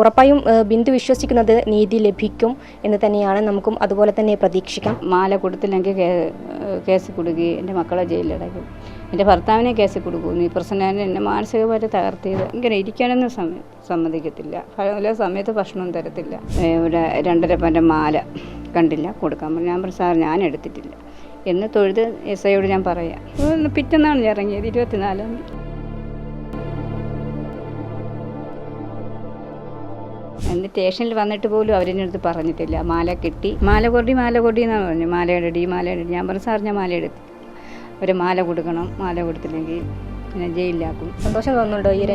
ഉറപ്പായും ബിന്ദു വിശ്വസിക്കുന്നത് നീതി ലഭിക്കും എന്ന് തന്നെയാണ് നമുക്കും അതുപോലെ തന്നെ പ്രതീക്ഷിക്കാം. മാല കൊടുത്തില്ലെങ്കിൽ കേസ് കൊടുക്കുകയും എന്റെ മക്കളെ ജയിലിലടയ്ക്കും എന്റെ ഭർത്താവിനെ കേസ് കൊടുക്കും നീ പ്രശ്നം എന്നെ മാനസികമായിട്ട് തകർത്തിയത്. ഇങ്ങനെ ഇരിക്കാനൊന്നും സമയം സമ്മതിക്കത്തില്ല. പല സമയത്ത് ഭക്ഷണം തരത്തില്ല. ഇവിടെ രണ്ടര പന്റെ മാല കണ്ടില്ല കൊടുക്കാൻ പറഞ്ഞു. ഞാൻ പറഞ്ഞു സാർ ഞാൻ എടുത്തിട്ടില്ല. എന്ന് തൊഴുത് എസ് ഐയോട് ഞാൻ പറയാം. പിറ്റെന്നാണ് ഇറങ്ങിയത് ഇരുപത്തിനാലാം തീയതി. എന്നിട്ട് സ്റ്റേഷനിൽ വന്നിട്ട് പോലും അവരെന്റെ അടുത്ത് പറഞ്ഞിട്ടില്ല. മാല കിട്ടി. മാല കൊടി മാല കൊടി എന്നാണ് പറഞ്ഞു. മാല ഇടടി മാല ഇടടി. ഞാൻ പറഞ്ഞു സാർ ഞാൻ മാല എടുത്തു അവർ മാല കൊടുക്കണം. മാല കൊടുത്തില്ലെങ്കിൽ പിന്നെ ജയിലിലാക്കും. സന്തോഷം തോന്നുന്നുണ്ടോ ഈ ഒരു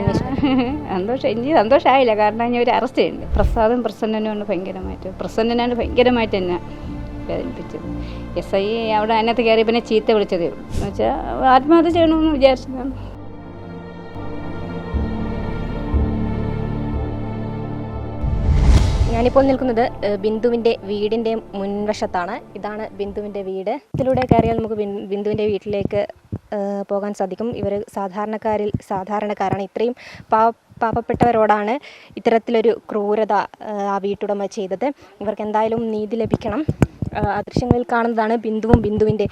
സന്തോഷം എനിക്ക് സന്തോഷമായില്ല കാരണം ഞാൻ ഒരു അറസ്റ്റ് ചെയ്യുന്നുണ്ട് പ്രസാദും പ്രസന്നനുമാണ് ഭയങ്കരമായിട്ട്. പ്രസന്നനാണ് ഭയങ്കരമായിട്ട് എന്നെ വേദനിപ്പിച്ചത്. എസ് ഐ അവിടെ അതിനകത്ത് കയറി പിന്നെ ചീത്ത വിളിച്ചതേ ഉള്ളൂ. എന്ന് വെച്ചാൽ ആത്മഹത്യ ചെയ്യണമെന്ന് വിചാരിച്ചതാണ്. ഞാനിപ്പോൾ നിൽക്കുന്നത് ബിന്ദുവിന്റെ വീടിന്റെ മുൻവശത്താണ്. ഇതാണ് ബിന്ദുവിന്റെ വീട്. ഇതിലൂടെ കയറിയാൽ നമുക്ക് ബിന്ദുവിന്റെ വീട്ടിലേക്ക് പോകാൻ സാധിക്കും. ഇവർ സാധാരണക്കാരിൽ സാധാരണക്കാരാണ്. ഇത്രയും പാവ പാവപ്പെട്ടവരോടാണ് ഇത്തരത്തിലൊരു ക്രൂരത ആ വീട്ടുടമ ചെയ്തത്. ഇവർക്ക് എന്തായാലും നീതി ലഭിക്കണം. ആ ദൃശ്യങ്ങളിൽ കാണുന്നതാണ് ബിന്ദുവും ബിന്ദുവിന്റെ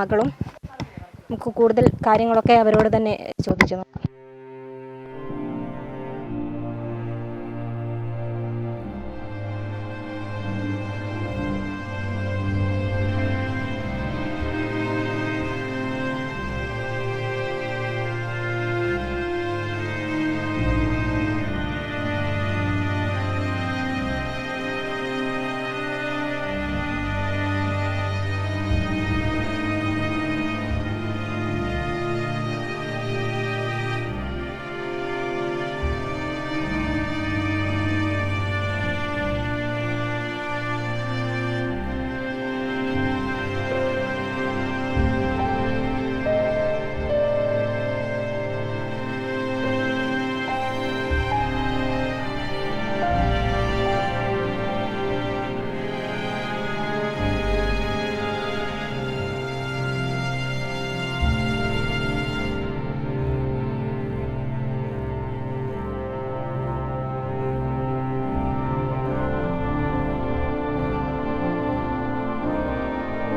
മകളും. നമുക്ക് കൂടുതൽ കാര്യങ്ങളൊക്കെ അവരോട് തന്നെ ചോദിച്ചു നോക്കാം.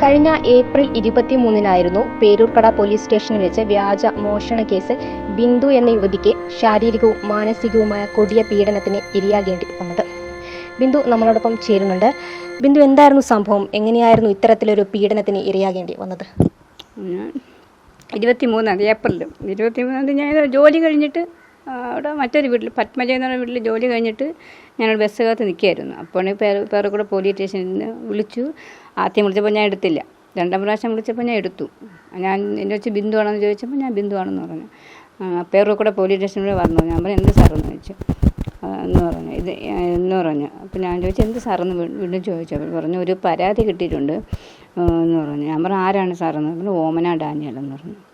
കഴിഞ്ഞ ഏപ്രിൽ ഇരുപത്തിമൂന്നിനായിരുന്നു പേരൂർക്കട പോലീസ് സ്റ്റേഷനിൽ വെച്ച് വ്യാജ മോഷണ കേസിൽ ബിന്ദു എന്ന യുവതിക്ക് ശാരീരികവും മാനസികവുമായ കൊടിയ പീഡനത്തിന് ഇരയാകേണ്ടി വന്നത്. ബിന്ദു നമ്മളോടൊപ്പം ചേരുന്നുണ്ട്. ബിന്ദു എന്തായിരുന്നു സംഭവം? എങ്ങനെയായിരുന്നു ഇത്തരത്തിലൊരു പീഡനത്തിന് ഇരയാകേണ്ടി വന്നത്? ഞാൻ ഇരുപത്തി മൂന്നാം തീയതി ഏപ്രിലും ഇരുപത്തി മൂന്നാം തീയതി ഞാൻ ജോലി കഴിഞ്ഞിട്ട് അവിടെ മറ്റൊരു വീട്ടിൽ പത്മജ എന്ന് പറഞ്ഞ വീട്ടിൽ ജോലി കഴിഞ്ഞിട്ട് ഞാനൊരു ബസ് കാത്ത് നിൽക്കുകയായിരുന്നു. അപ്പോൾ പേര് കൂടെ പോലീസ് സ്റ്റേഷനിൽ നിന്ന് വിളിച്ചു. ആദ്യം വിളിച്ചപ്പോൾ ഞാൻ എടുത്തില്ല. രണ്ടാം പ്രാവശ്യം വിളിച്ചപ്പോൾ ഞാൻ എടുത്തു. ഞാൻ എന്നെ വെച്ച് ബിന്ദു ആണെന്ന് ചോദിച്ചപ്പോൾ ഞാൻ ബിന്ദു ആണെന്ന് പറഞ്ഞു. പേരൂർക്കൂടെ പോലീസ് സ്റ്റേഷനിൽ വന്നു. ഞാൻ പറഞ്ഞു എന്ത് സാറെന്ന്? ചോദിച്ചു. എന്ന് പറഞ്ഞു. ഇത് എന്ന് പറഞ്ഞു. അപ്പോൾ ഞാൻ ചോദിച്ചു എന്ത് സാറെന്ന്? വീണ്ടും ചോദിച്ചു. അപ്പോൾ പറഞ്ഞു ഒരു പരാതി കിട്ടിയിട്ടുണ്ട്. എന്ന് പറഞ്ഞു. ഞാൻ പറഞ്ഞു ആരാണ് സാറെന്ന്? പറഞ്ഞു ഓമന ഡാനിയൽ എന്ന് പറഞ്ഞു.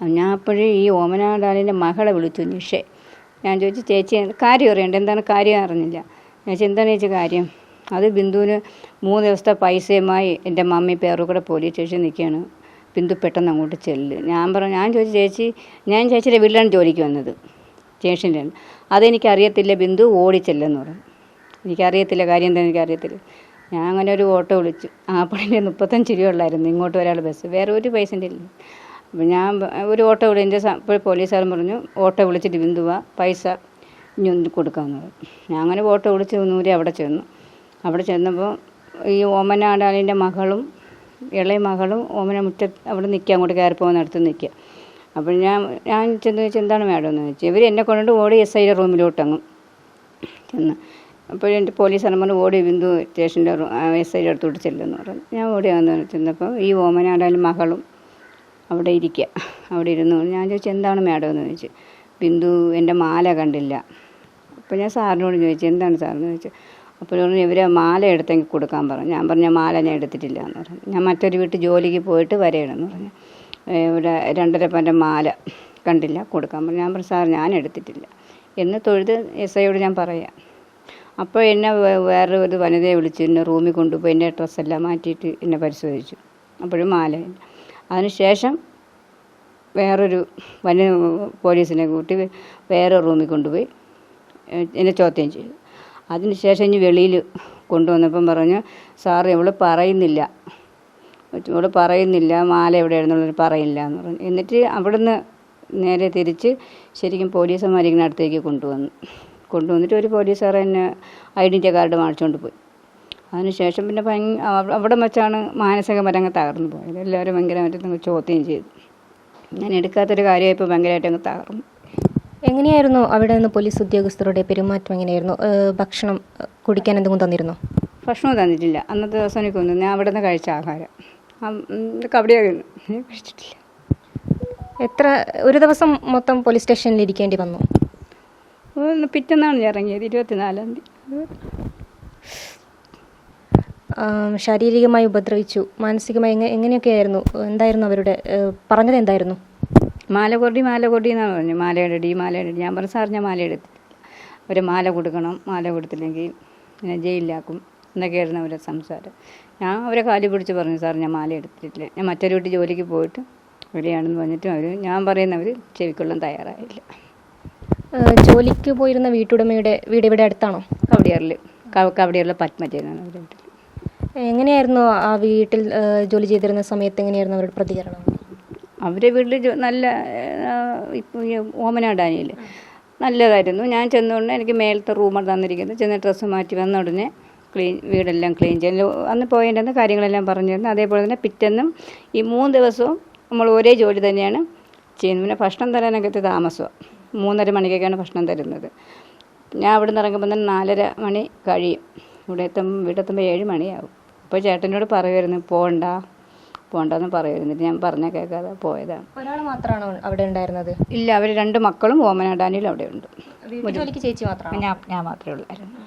ഞാൻ അപ്പോഴേ ഈ ഓമന ഡാനിയലിന്റെ മകളെ വിളിച്ചു. നിഷേ ഞാൻ ചോദിച്ചു ചേച്ചി കാര്യം അറിയണ്ട. എന്താണ് കാര്യം അറിഞ്ഞില്ല. ഞാൻ ചോദിച്ചു എന്താണ് ചേച്ചി കാര്യം? അത് ബിന്ദുവിന് മൂന്ന് ദിവസത്തെ പൈസയുമായി എന്റെ മമ്മി പേറുകൂടെ പോലീസ് സ്റ്റേഷനിൽ നിൽക്കുകയാണ്. ബിന്ദു പെട്ടെന്ന് അങ്ങോട്ട് ചെല്ല്. ഞാൻ പറഞ്ഞു ഞാൻ ചോദിച്ചു ചേച്ചി ഞാൻ ചേച്ചിയുടെ വീട്ടിലാണ് ജോലിക്ക് വന്നത്. സ്റ്റേഷനിലാണ്. അതെനിക്കറിയത്തില്ല ബിന്ദു ഓടിച്ചെല്ലെന്ന് പറഞ്ഞു. എനിക്കറിയത്തില്ല കാര്യം എന്താ എനിക്കറിയത്തില്ല. ഞാൻ അങ്ങനെ ഒരു ഓട്ടോ വിളിച്ചു. ആ പണിന്റെ മുപ്പത്തഞ്ച് രൂപ ഉള്ളായിരുന്നു. ഇങ്ങോട്ട് ഒരാൾ ബസ്. വേറെ ഒരു പൈസന്റെ ഇല്ല. അപ്പം ഞാൻ ഒരു ഓട്ടോ വിളി എന്റെ പോലീസുകാരൻ പറഞ്ഞു ഓട്ടോ വിളിച്ചിട്ട് ബിന്ദുവാ പൈസ ഇനി ഒന്ന് പറഞ്ഞു. ഞാൻ അങ്ങനെ ഓട്ടോ വിളിച്ച് നൂരെ അവിടെ ചെന്നു. അവിടെ ചെന്നപ്പോൾ ഈ ഓമനാടാലിന്റെ മകളും ഇളയ മകളും ഓമന മുറ്റ അവിടെ നിൽക്കുക അങ്ങോട്ട് കയറി പോകുന്നിടത്ത് നിൽക്കുക അപ്പോൾ ഞാൻ ഞാൻ ചെന്ന് ചോദിച്ചാൽ എന്താണ് മാഡം? എന്ന് ചോദിച്ചു. ഇവർ എന്നെ കൊണ്ടുകൊണ്ട് ഓടി എസ് ഐയുടെ റൂമിലോട്ട് അങ്ങ് ചെന്ന്. അപ്പോൾ എന്റെ പോലീസ് പറഞ്ഞു ഓടി ബിന്ദു സ്റ്റേഷന്റെ എസ് ഐയുടെ അടുത്തോട്ട് ചെല്ലുമെന്ന് പറഞ്ഞു. ഞാൻ ഓടി വന്ന് ചെന്നപ്പോൾ ഈ ഓമനാടാലും മകളും അവിടെ ഇരിക്കുക അവിടെ ഇരുന്നു. ഞാൻ ചോദിച്ചു എന്താണ് മാഡം? എന്ന് ചോദിച്ചു. ബിന്ദു എന്റെ മാല കണ്ടില്ല. അപ്പോൾ ഞാൻ സാറിനോട് ചോദിച്ചു എന്താണ് സാറെന്ന് ചോദിച്ചു. അപ്പോൾ പറഞ്ഞു ഇവരെ മാല എടുത്തെങ്കിൽ കൊടുക്കാൻ പറഞ്ഞു. ഞാൻ പറഞ്ഞ മാല ഞാൻ എടുത്തിട്ടില്ല എന്ന് പറഞ്ഞു. ഞാൻ മറ്റൊരു വീട്ടിൽ ജോലിക്ക് പോയിട്ട് വരയണമെന്ന് പറഞ്ഞു. ഇവിടെ രണ്ടര പന്റെ മാല കണ്ടില്ല കൊടുക്കാൻ പറഞ്ഞു. ഞാൻ പറഞ്ഞു സാർ ഞാൻ എടുത്തിട്ടില്ല. എന്ന് തൊഴുത് എസ് ഐയോട് ഞാൻ പറയാം. അപ്പോൾ എന്നെ വേറെ ഒരു വനിതയെ വിളിച്ച് എന്നെ റൂമിൽ കൊണ്ടുപോയി എന്റെ ഡ്രസ്സെല്ലാം മാറ്റിയിട്ട് എന്നെ പരിശോധിച്ചു. അപ്പോഴും മാലയില്ല. അതിനുശേഷം വേറൊരു വന്യ പോലീസിനെ കൂട്ടി വേറെ റൂമിൽ കൊണ്ടുപോയി എന്നെ ചോദ്യം ചെയ്തു. അതിനുശേഷം ഇനി വെളിയിൽ കൊണ്ടുവന്നപ്പം പറഞ്ഞു സാർ ഇവൾ പറയുന്നില്ല. ഇവൾ പറയുന്നില്ല മാല എവിടെയാണെന്നുള്ളത് പറയില്ല എന്ന് പറഞ്ഞു. എന്നിട്ട് അവിടുന്ന് നേരെ തിരിച്ച് ശരിക്കും പോലീസുമാരിങ്ങനെ അടുത്തേക്ക് കൊണ്ടുവന്നു കൊണ്ടുവന്നിട്ട് ഒരു പോലീസുകാർ എന്നെ ഐഡന്റി കാർഡ് വാങ്ങിച്ചുകൊണ്ട് പോയി. അതിനുശേഷം പിന്നെ ഭയ അവിടെ വെച്ചാണ് മാനസികപരങ്ങ് തകർന്നു പോയത്. എല്ലാവരും ഭയങ്കരമായിട്ട് അങ്ങ് ചോദ്യം ചെയ്തു. ഞാൻ എടുക്കാത്തൊരു കാര്യമായപ്പോൾ ഭയങ്കരമായിട്ട് അങ്ങ് തകർന്നു. എങ്ങനെയായിരുന്നു അവിടെ നിന്ന് പോലീസ് ഉദ്യോഗസ്ഥരുടെ പെരുമാറ്റം എങ്ങനെയായിരുന്നു? ഭക്ഷണം കുടിക്കാൻ എന്തെങ്കിലും തന്നിരുന്നോ? ഭക്ഷണം തന്നിട്ടില്ല. അന്നത്തെ ദിവസം എനിക്കൊന്നും ഞാൻ അവിടെ നിന്ന് കഴിച്ച ആഹാരം. ഞാൻ കഴിച്ചിട്ടില്ല. എത്ര ഒരു ദിവസം മൊത്തം പോലീസ് സ്റ്റേഷനിൽ ഇരിക്കേണ്ടി വന്നു? പിറ്റെന്നാണ് ഞാൻ ഇറങ്ങിയത് ഇരുപത്തിനാലാം തീയതി. ശാരീരികമായി ഉപദ്രവിച്ചു. മാനസികമായി എങ്ങനെ എങ്ങനെയൊക്കെയായിരുന്നു? എന്തായിരുന്നു അവരുടെ പറഞ്ഞത് എന്തായിരുന്നു? മാല കൊടി മാല കൊടി എന്നാണ് പറഞ്ഞു. മാലയുടെ അടി മാലയുടെ അടി. ഞാൻ പറഞ്ഞു സാർ ഞാൻ മാല എടുത്തില്ല അവർ മാല കൊടുക്കണം. മാല കൊടുത്തില്ലെങ്കിൽ പിന്നെ ജയിലിലാക്കും. എന്നൊക്കെയായിരുന്നു അവരുടെ സംസാരം. ഞാൻ അവരെ കാലി പിടിച്ച് പറഞ്ഞു സാർ ഞാൻ മാല എടുത്തിട്ടില്ല. ഞാൻ മറ്റൊരു വീട്ടിൽ ജോലിക്ക് പോയിട്ട് ഇവിടെയാണെന്ന് പറഞ്ഞിട്ടും അവർ ഞാൻ പറയുന്നവർ ചെവിക്കൊള്ളാൻ തയ്യാറായില്ല. ജോലിക്ക് പോയിരുന്ന വീട്ടുടമയുടെ വീട് ഇവിടെ അടുത്താണോ? കവടിയാറിൽ കവടിയാറിലെ പത്മജ എന്നാണ് അവരുടെ വീട്ടിൽ എങ്ങനെയായിരുന്നു ആ വീട്ടിൽ ജോലി ചെയ്തിരുന്ന സമയത്ത് എങ്ങനെയായിരുന്നു അവരുടെ പ്രതികരണം? അവരെ വീട്ടിൽ നല്ല ഓമന ഡാനിയിൽ നല്ലതായിരുന്നു. ഞാൻ ചെന്നുകൊണ്ട് എനിക്ക് മേലത്തെ റൂമാണ് തന്നിരിക്കുന്നത് ചെന്ന് ഡ്രസ്സ് മാറ്റി വന്ന ഉടനെ ക്ലീൻ വീടെല്ലാം ക്ലീൻ ചെയ്തു. അന്ന് പോയിട്ടെന്ന് കാര്യങ്ങളെല്ലാം പറഞ്ഞു തരുന്നു അതേപോലെ തന്നെ പിറ്റെന്നും ഈ മൂന്ന് ദിവസവും നമ്മൾ ഒരേ ജോലി തന്നെയാണ് ചെയ്യുന്നത്. പിന്നെ ഭക്ഷണം തരാനൊക്കെ താമസമാണ് മൂന്നര മണിക്കൊക്കെയാണ് ഭക്ഷണം തരുന്നത്. ഞാൻ അവിടെ നിന്ന് ഇറങ്ങുമ്പോൾ തന്നെ നാലര മണി കഴിയും. ഇവിടെ എത്തും വീടെത്തുമ്പോൾ ഏഴ് മണിയാവും. അപ്പോൾ ചേട്ടനോട് പറയുമായിരുന്നു പോകണ്ട പോകണ്ടെന്ന് പറയുമായിരുന്നു ഞാൻ പറഞ്ഞ കേൾക്കാതെ പോയതാണ്. ഒരാൾ മാത്രമാണോ അവിടെ ഉണ്ടായിരുന്നത്? ഇല്ല അവർ രണ്ട് മക്കളും ഓമനാടാനിയിൽ അവിടെ ഉണ്ട്. ജോലിക്ക് ചേച്ചി മാത്രമാണ് ഞാൻ ഞാൻ മാത്രമേ ഉള്ളായിരുന്നു.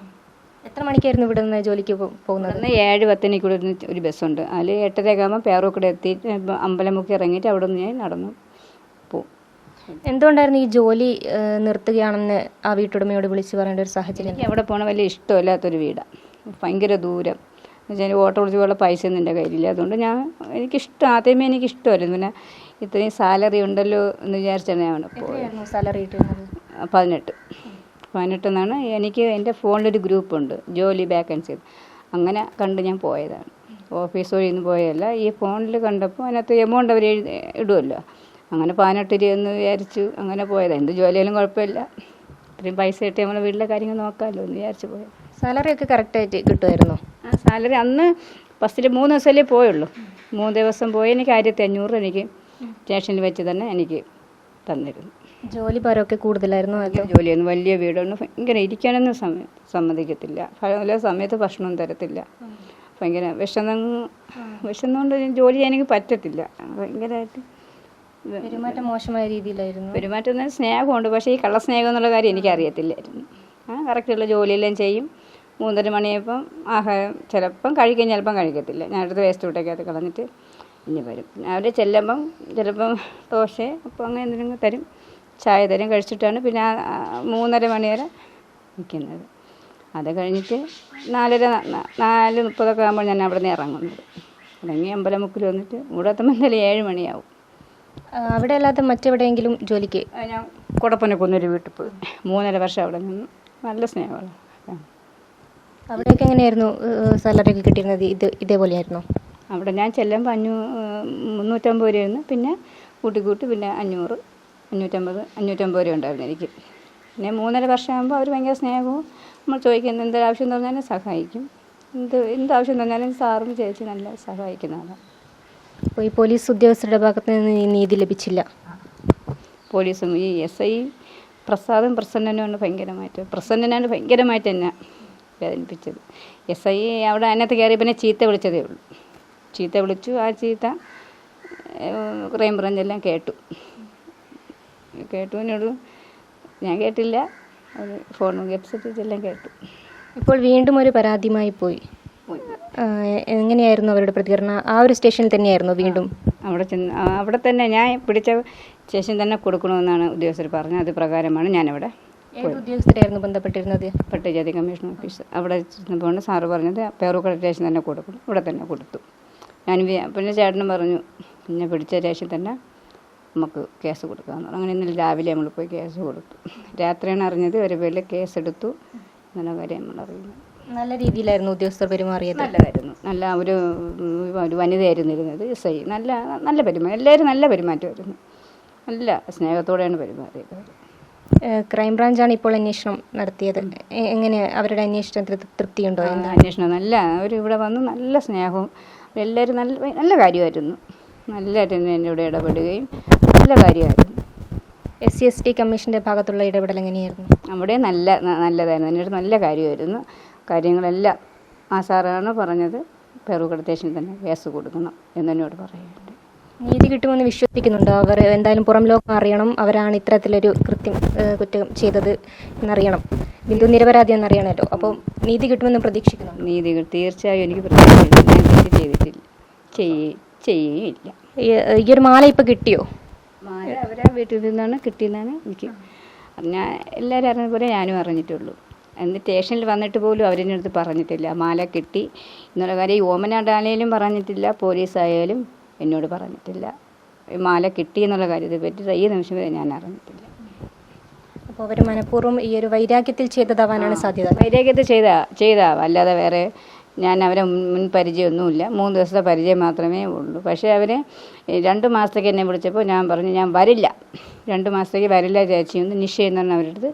എത്ര മണിക്കായിരുന്നു ഇവിടെ നിന്ന് ജോലിക്ക് പോകുന്നത്? ഏഴ് പത്തിന് കൂടെ ഒരു ബസ്സുണ്ട്. അതിൽ എട്ടരയൊക്കെ ആകുമ്പോൾ പേറൂക്കൂടെ എത്തി അമ്പലമുക്കി ഇറങ്ങിയിട്ട് അവിടെ നിന്ന് ഞാൻ നടന്നു പോകും എന്തുകൊണ്ടായിരുന്നു ഈ ജോലി നിർത്തുകയാണെന്ന് ആ വീട്ടുടമയോട് വിളിച്ച് പറയേണ്ട ഒരു സാഹചര്യം? അവിടെ പോകണ വലിയ ഇഷ്ടമില്ലാത്തൊരു വീടാണ് ഭയങ്കര ദൂരം. എന്ന് വെച്ചാൽ ഓട്ടോ വിളിച്ച് പോലുള്ള പൈസ ഒന്നും എന്റെ കയ്യിലില്ല. അതുകൊണ്ട് ഞാൻ എനിക്കിഷ്ടം ആദ്യമേ എനിക്കിഷ്ടമായിരുന്നു. പിന്നെ ഇത്രയും സാലറി ഉണ്ടല്ലോ എന്ന് വിചാരിച്ചാണ് ഞാൻ പോയത്. സാലറി പതിനെട്ട്. പതിനെട്ടെന്നാണ് എനിക്ക് എന്റെ ഫോണിലൊരു ഗ്രൂപ്പുണ്ട് ജോലി വേക്കൻസി അങ്ങനെ കണ്ട് ഞാൻ പോയതാണ്. ഓഫീസ് വഴി നിന്ന് പോയതല്ല. ഈ ഫോണിൽ കണ്ടപ്പോൾ അതിനകത്ത് എമൗണ്ട് അവർ എഴുതി ഇടുമല്ലോ അങ്ങനെ പതിനെട്ട് രൂപ എന്ന് വിചാരിച്ചു അങ്ങനെ പോയതാണ് എന്ത് ജോലിയായാലും കുഴപ്പമില്ല. ഇത്രയും പൈസ കിട്ടി നമ്മളെ വീട്ടിലെ കാര്യങ്ങൾ നോക്കാമല്ലോ എന്ന് വിചാരിച്ച് പോയത്. സാലറി ഒക്കെ കറക്റ്റായിട്ട് കിട്ടുമായിരുന്നു. ആ സാലറി അന്ന് ഫസ്റ്റിൽ മൂന്ന് ദിവസമല്ലേ പോയുള്ളൂ. മൂന്ന് ദിവസം പോയി എനിക്ക് ആയിരത്തി അഞ്ഞൂറ് എനിക്ക് സ്റ്റേഷനിൽ വെച്ച് തന്നെ എനിക്ക് തന്നിരുന്നു. ജോലി ഭാരമൊക്കെ കൂടുതലായിരുന്നു അതോ ജോലിയൊന്നും വലിയ വീടൊന്നും ഭയങ്കര ഇരിക്കാനൊന്നും സമയം സമ്മതിക്കത്തില്ല. പല സമയത്ത് ഭക്ഷണം തരത്തില്ല. ഭയങ്കര വിഷമം വിഷന്നുകൊണ്ട് ജോലി ചെയ്യാൻ എനിക്ക് പറ്റത്തില്ല ഭയങ്കരമായിട്ട് പെരുമാറ്റം മോശമായ രീതിയിലായിരുന്നു. പെരുമാറ്റം സ്നേഹമുണ്ട്. പക്ഷേ ഈ കള്ളസ്നേഹം എന്നുള്ള കാര്യം എനിക്കറിയത്തില്ലായിരുന്നു. ആ കറക്റ്റുള്ള ജോലിയെല്ലാം ചെയ്യും. മൂന്നര മണിയപ്പം ആഹാരം ചിലപ്പം കഴിക്കും ചിലപ്പം കഴിക്കത്തില്ല. ഞാൻ അടുത്ത വേസ്റ്റ് വിട്ടേക്കകത്ത് കളഞ്ഞിട്ട് ഇനി വരും. അവർ ചെല്ലുമ്പം ചിലപ്പം ദോശ അപ്പം അങ്ങനെ എന്തെങ്കിലും തരും. ചായ തരും കഴിച്ചിട്ടാണ് പിന്നെ മൂന്നര മണി വരെ നിൽക്കുന്നത് അത് കഴിഞ്ഞിട്ട് നാലര നാല് മുപ്പതൊക്കെ ആകുമ്പോൾ ഞാൻ അവിടെ നിന്ന് ഇറങ്ങുന്നത്. ഇറങ്ങി അമ്പലമുക്കിൽ വന്നിട്ട് ഇവിടെ എത്തുമ്പോൾ എന്തായാലും ഏഴ് മണിയാവും. അവിടെ അല്ലാതെ മറ്റെവിടെയെങ്കിലും ജോലിക്ക്? ഞാൻ കുടപ്പനക്കൊന്നൊരു വീട്ടിൽ പോയി. മൂന്നര വർഷം അവിടെ നിന്ന്. നല്ല സ്നേഹമാണ് അവിടെയൊക്കെ എങ്ങനെയായിരുന്നു സാലറി ഒക്കെ കിട്ടിയിരുന്നത്? ഇത് ഇതേപോലെയായിരുന്നു? അവിടെ ഞാൻ ചെല്ലുമ്പോൾ അഞ്ഞൂ മുന്നൂറ്റമ്പത് രൂപയായിരുന്നു. പിന്നെ കൂട്ടി കൂട്ടി പിന്നെ അഞ്ഞൂറ് അഞ്ഞൂറ്റമ്പത് അഞ്ഞൂറ്റമ്പത് രൂപ ഉണ്ടായിരുന്നു എനിക്ക്. പിന്നെ മൂന്നര വർഷമാകുമ്പോൾ അവർ ഭയങ്കര സ്നേഹവും നമ്മൾ ചോദിക്കുന്ന എന്തൊരാവശ്യം ആവശ്യം പറഞ്ഞാലും സഹായിക്കും. എന്ത് എന്ത് ആവശ്യം പറഞ്ഞാലും സാറും ചേച്ചി നല്ല സഹായിക്കുന്നതാണ് അപ്പോൾ ഈ പോലീസ് ഉദ്യോഗസ്ഥരുടെ ഭാഗത്ത് നിന്ന് ഈ നീതി ലഭിച്ചില്ല? പോലീസും ഈ എസ് ഐ പ്രസാദും പ്രസന്നനുമാണ് ഭയങ്കരമായിട്ട് പ്രസന്നനാണ് ഭയങ്കരമായിട്ട് എന്നെ വേദനിപ്പിച്ചത് എസ് ഐ അവിടെ അതിനകത്ത് കയറി പിന്നെ ചീത്ത വിളിച്ചതേ ഉള്ളൂ. ചീത്ത വിളിച്ചു. ആ ചീത്ത ക്രൈം ബ്രാഞ്ചെല്ലാം കേട്ടു. കേട്ടു എന്നോട് ഞാൻ കേട്ടില്ല. അത് ഫോൺ വെബ്സൈറ്റ് ഇതെല്ലാം കേട്ടു. ഇപ്പോൾ വീണ്ടും ഒരു പരാതിയുമായി പോയി. എങ്ങനെയായിരുന്നു അവരുടെ പ്രതികരണം? ആ ഒരു സ്റ്റേഷനിൽ തന്നെയായിരുന്നു വീണ്ടും? അവിടെ ചെന്ന് അവിടെ തന്നെ ഞാൻ പിടിച്ച സ്റ്റേഷൻ തന്നെ കൊടുക്കണമെന്നാണ് ഉദ്യോഗസ്ഥർ പറഞ്ഞത്. അത് പ്രകാരമാണ് ഞാനവിടെ ഉദ്യോഗസ്ഥരായിരുന്നു ബന്ധപ്പെട്ടിരുന്നത്? പട്ടികജാതി കമ്മീഷൻ ഓഫീസ് അവിടെ ചെന്നപ്പോൾ സാറ് പറഞ്ഞത് പേറൂക്കട രേഷൻ തന്നെ കൊടുക്കണം. ഇവിടെ തന്നെ കൊടുത്തു. ഞാൻ പിന്നെ ചേട്ടനും പറഞ്ഞു പിന്നെ പിടിച്ച രേഷൻ തന്നെ നമുക്ക് കേസ് കൊടുക്കാമെന്ന് പറഞ്ഞു. അങ്ങനെ ഇന്നലെ രാവിലെ നമ്മൾ പോയി കേസ് കൊടുത്തു. രാത്രിയാണ് അറിഞ്ഞത് ഒരു പേരിൽ കേസ് എടുത്തു എന്നുള്ള കാര്യം നമ്മൾ അറിയുന്നു. നല്ല രീതിയിലായിരുന്നു ഉദ്യോഗസ്ഥർ പെരുമാറിയത്? നല്ലതായിരുന്നു. നല്ല ഒരു ഒരു വനിതയായിരുന്നു ഇരുന്നത് എസ് ഐ. നല്ല നല്ല പെരുമാറ്റം എല്ലാവരും നല്ല പെരുമാറ്റമായിരുന്നു. നല്ല സ്നേഹത്തോടെയാണ് പെരുമാറിയത്. ക്രൈംബ്രാഞ്ചാണ് ഇപ്പോൾ അന്വേഷണം നടത്തിയത്. എങ്ങനെ അവരുടെ അന്വേഷണത്തിൽ തൃപ്തിയുണ്ടോ എന്താ അന്വേഷണം നല്ല അവർ ഇവിടെ വന്ന് നല്ല സ്നേഹവും എല്ലാവരും നല്ല നല്ല കാര്യമായിരുന്നു. നല്ലതായിട്ട് തന്നെ എന്റെ ഇവിടെ ഇടപെടുകയും നല്ല കാര്യമായിരുന്നു. എസ് സി എസ് ടി കമ്മീഷന്റെ ഭാഗത്തുള്ള ഇടപെടൽ എങ്ങനെയായിരുന്നു? അവിടെ നല്ല നല്ലതായിരുന്നു. എന്നോട് നല്ല കാര്യമായിരുന്നു. കാര്യങ്ങളെല്ലാം ആ സാറാണ് പറഞ്ഞത്. സ്റ്റേഷനിൽ തന്നെ കേസ് കൊടുക്കണം എന്നോട് പറയുന്നുണ്ട് നീതി കിട്ടുമെന്ന് വിശ്വസിക്കുന്നുണ്ടോ അവർ. എന്തായാലും പുറം ലോകം അറിയണം. അവരാണ് ഇത്തരത്തിലൊരു കൃത്യം കുറ്റം ചെയ്തത് എന്നറിയണം. ബിന്ദു നിരപരാധി എന്നറിയണമല്ലോ അപ്പോൾ നീതി കിട്ടുമെന്ന് പ്രതീക്ഷിക്കുന്നു. നീതി തീർച്ചയായും എനിക്ക് ചെയ്തിട്ടില്ല. ചെയ്യേ ചെയ്യുകയില്ല. ഈ ഒരു മാല ഇപ്പം കിട്ടിയോ? മാല അവരെ വീട്ടിൽ നിന്നാണ് കിട്ടിയെന്നാണ് എനിക്ക് ഞാൻ എല്ലാവരും അറിഞ്ഞ പോലെ ഞാനും അറിഞ്ഞിട്ടുള്ളൂ. എന്ന് സ്റ്റേഷനിൽ വന്നിട്ട് പോലും അവരെന്റെ അടുത്ത് പറഞ്ഞിട്ടില്ല. മാല കിട്ടി. എന്നുള്ള കാര്യം ഈ പറഞ്ഞിട്ടില്ല പോലീസായാലും എന്നോട് പറഞ്ഞിട്ടില്ല. മാല കിട്ടി എന്നുള്ള കാര്യത്തെ പറ്റി ഈ നിമിഷം വരെ ഞാൻ അറിഞ്ഞിട്ടില്ല. അപ്പോൾ അവർ മനഃപൂർവം ഈ ഒരു വൈരാഗ്യത്തിൽ ചെയ്തതാവാനാണ് സാധ്യത. വൈരാഗ്യത്തിൽ ചെയ്താ ചെയ്താ അല്ലാതെ വേറെ ഞാൻ അവരെ മുൻ പരിചയമൊന്നുമില്ല. മൂന്ന് ദിവസത്തെ പരിചയം മാത്രമേ ഉള്ളൂ. പക്ഷേ അവർ രണ്ട് മാസത്തേക്ക് എന്നെ വിളിച്ചപ്പോൾ ഞാൻ പറഞ്ഞു ഞാൻ വരില്ല. രണ്ട് മാസത്തേക്ക് വരില്ല ചേച്ചി. ഒന്ന് നിശ്ചയം തന്നെ പറഞ്ഞ അവരുടെ അടുത്ത്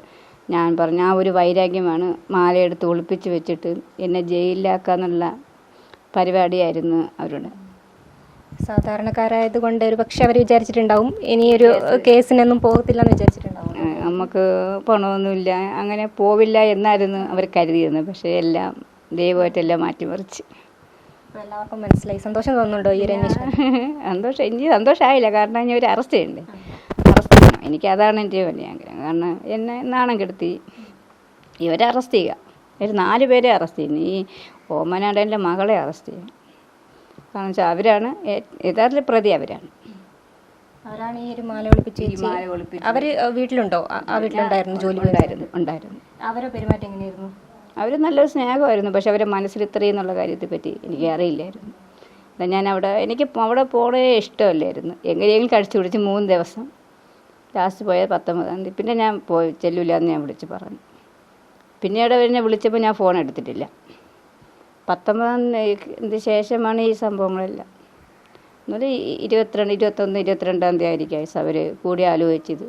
ഞാൻ പറഞ്ഞു ആ ഒരു വൈരാഗ്യമാണ്. മാലയെടുത്ത് ഒളിപ്പിച്ച് വെച്ചിട്ട് എന്നെ ജയിലിലാക്കാന്നുള്ള പരിപാടിയായിരുന്നു അവരുടെ. സാധാരണക്കാരായത് കൊണ്ട് ഒരു പക്ഷെ അവർ വിചാരിച്ചിട്ടുണ്ടാവും ഇനിയൊരു കേസിനൊന്നും പോകത്തില്ല എന്ന് വിചാരിച്ചിട്ടുണ്ടാവും നമുക്ക് പണമൊന്നുമില്ല. അങ്ങനെ പോവില്ല എന്നായിരുന്നു അവർ കരുതിയിരുന്നത്. പക്ഷേ എല്ലാം ദൈവമായിട്ടെല്ലാം മാറ്റിമറിച്ച്. എല്ലാവർക്കും മനസ്സിലായി. സന്തോഷം തോന്നുന്നുണ്ടോ ഈ ഒരു അന്വേഷണം? സന്തോഷം എനിക്ക് സന്തോഷമായില്ല. കാരണം ഇനി ഒരു അറസ്റ്റ് ഉണ്ട്. അറസ്റ്റ് ചെയ്യണം. എനിക്ക് അതാണ് എന്റെ വലിയ ആഗ്രഹം. കാരണം എന്നെ നാണം കെടുത്തി ഇവരെ അറസ്റ്റ് ചെയ്യുക. ഒരു നാല് പേരെ അറസ്റ്റ് ചെയ്യുന്നു. ഈ ഓമനാടന്റെ മകളെ അറസ്റ്റ് ചെയ്യുക കാരണം വെച്ചാൽ അവരാണ് യഥാർത്ഥ പ്രതി അവരാണ്. അവരാണ് ഈ ഒരു മാല ഒളിപ്പിച്ച് മാല ഒളിപ്പിച്ച് അവർ വീട്ടിലുണ്ടോ? ആ- വീട്ടിലുണ്ടായിരുന്നു ജോലി ഉണ്ടായിരുന്നു. ഉണ്ടായിരുന്നു. അവരുടെ പെരുമാറ്റം എങ്ങനെയായിരുന്നു? അവർ നല്ലൊരു സ്നേഹമായിരുന്നു പക്ഷെ അവരെ മനസ്സിൽ ഇത്രയും എന്നുള്ള കാര്യത്തെ പറ്റി എനിക്ക് അറിയില്ലായിരുന്നു. എന്നാൽ ഞാൻ അവിടെ എനിക്ക് അവിടെ പോകണേ ഇഷ്ടമല്ലായിരുന്നു. എങ്ങനെയെങ്കിലും കഴിച്ചു പിടിച്ച് മൂന്ന് ദിവസം ലാസ്റ്റ് പോയത് പത്തൊമ്പതാം തീയതി. പിന്നെ ഞാൻ പോയി ചെല്ലൂല എന്ന് ഞാൻ വിളിച്ച് പറഞ്ഞു. പിന്നീട് അവരെന്നെ വിളിച്ചപ്പോൾ ഞാൻ ഫോൺ എടുത്തിട്ടില്ല. പത്തൊമ്പതാം ശേഷമാണ് ഈ സംഭവങ്ങളെല്ലാം. എന്നാൽ ഇരുപത്തിരണ്ട് ഇരുപത്തൊന്ന് ഇരുപത്തിരണ്ടാം തീയതി ആയിരിക്കും അവർ കൂടി ആലോചിച്ചത്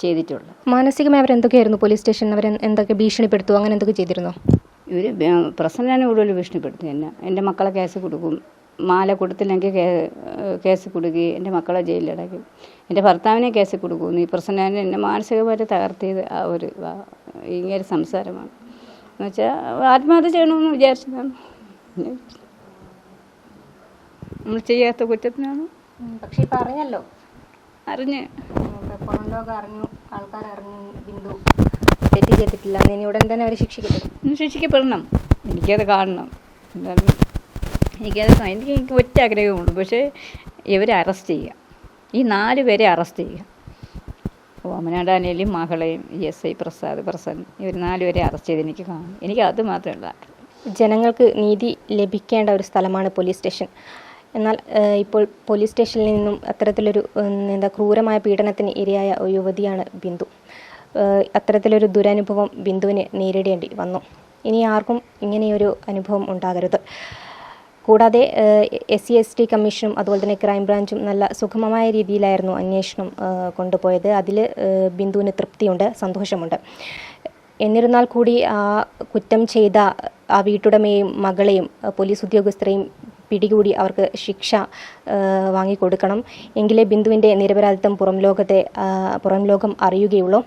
ചെയ്തിട്ടുള്ളത്. മാനസികമായി അവർ എന്തൊക്കെയായിരുന്നു? പോലീസ് സ്റ്റേഷനിൽ അവർ എന്തൊക്കെ ഭീഷണിപ്പെടുത്തുമോ അങ്ങനെ എന്തൊക്കെ ചെയ്തിരുന്നോ? ഇവർ പ്രസന്നാണ് കൂടുതൽ ഭീഷണിപ്പെടുത്തി. എന്നെ എന്റെ മക്കളെ കേസ് കൊടുക്കും. മാല കൊടുത്തില്ലെങ്കിൽ കേസ് കൊടുക്കുകയും എന്റെ മക്കളെ ജയിലിലടക്കും എന്റെ ഭർത്താവിനെ കേസ് കൊടുക്കും. ഈ പ്രസന്നാനെ എന്നെ മാനസികമായിട്ട് തകർത്തിയത് ആ ഒരു ഇങ്ങനെ ഒരു സംസാരമാണ്. എന്നുവെച്ചാൽ ആത്മഹത്യ ചെയ്യണമെന്ന് വിചാരിച്ചതാണ്. നമ്മൾ ചെയ്യാത്ത കുറ്റത്തിനാണ്. പക്ഷെ ഇപ്പം അറിയാലോ അറിഞ്ഞ്. പുറം ലോകം അറിഞ്ഞു ആൾക്കാർ അറിഞ്ഞു ബിന്ദു തെറ്റ് ചെയ്തിട്ടില്ല ഇനി ഉടൻ തന്നെ അവർ ശിക്ഷിക്കപ്പെടും. ശിക്ഷിക്കപ്പെടണം. എനിക്കത് കാണണം. എന്തായാലും എനിക്കത് എനിക്ക് എനിക്ക് ഒറ്റ ആഗ്രഹമുള്ളൂ പക്ഷേ ഇവരെ അറസ്റ്റ് ചെയ്യുക ഈ നാല് പേരെ അറസ്റ്റ് ചെയ്യുക ഓമനാടാനേലും മകളെയും എസ് ഐ പ്രസാദ് പ്രസാദ് ഇവർ നാലുപേരെ അറസ്റ്റ് ചെയ്ത് എനിക്ക് കാണും. എനിക്ക് അത് മാത്രമേ ഉള്ളൂ. ജനങ്ങൾക്ക് നീതി ലഭിക്കേണ്ട ഒരു സ്ഥലമാണ് പോലീസ് സ്റ്റേഷൻ. എന്നാൽ ഇപ്പോൾ പോലീസ് സ്റ്റേഷനിൽ നിന്നും അത്തരത്തിലൊരു എന്താ ക്രൂരമായ പീഡനത്തിന് ഇരയായ യുവതിയാണ് ബിന്ദു. അത്തരത്തിലൊരു ദുരനുഭവം ബിന്ദുവിന് നേരിടേണ്ടി വന്നു. ഇനി ആർക്കും ഇങ്ങനെയൊരു അനുഭവം ഉണ്ടാകരുത്. കൂടാതെ എസ് സി എസ് ടി കമ്മീഷനും അതുപോലെ തന്നെ ക്രൈംബ്രാഞ്ചും നല്ല സുഗമമായ രീതിയിലായിരുന്നു അന്വേഷണം കൊണ്ടുപോയത്. അതിൽ ബിന്ദുവിന് തൃപ്തിയുണ്ട് സന്തോഷമുണ്ട്. എന്നിരുന്നാൽ കൂടി ആ കുറ്റം ചെയ്ത ആ വീട്ടുടമയും മകളെയും പോലീസ് ഉദ്യോഗസ്ഥരെയും പിടികൂടി അവർക്ക് ശിക്ഷ വാങ്ങിക്കൊടുക്കണം. എങ്കിലേ ബിന്ദുവിന്റെ നിരപരാധിത്വം പുറം ലോകത്തെ പുറം ലോകം അറിയുകയുള്ളൂ.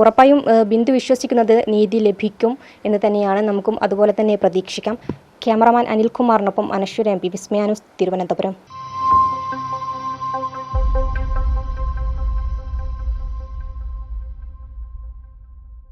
ഉറപ്പായും ബിന്ദു വിശ്വസിക്കുന്നത് നീതി ലഭിക്കും എന്ന് തന്നെയാണ് നമുക്കും അതുപോലെ തന്നെ പ്രതീക്ഷിക്കാം. ക്യാമറമാൻ അനിൽകുമാറിനൊപ്പം അനശ്വര എം പി വിസ്മയാനുസ് തിരുവനന്തപുരം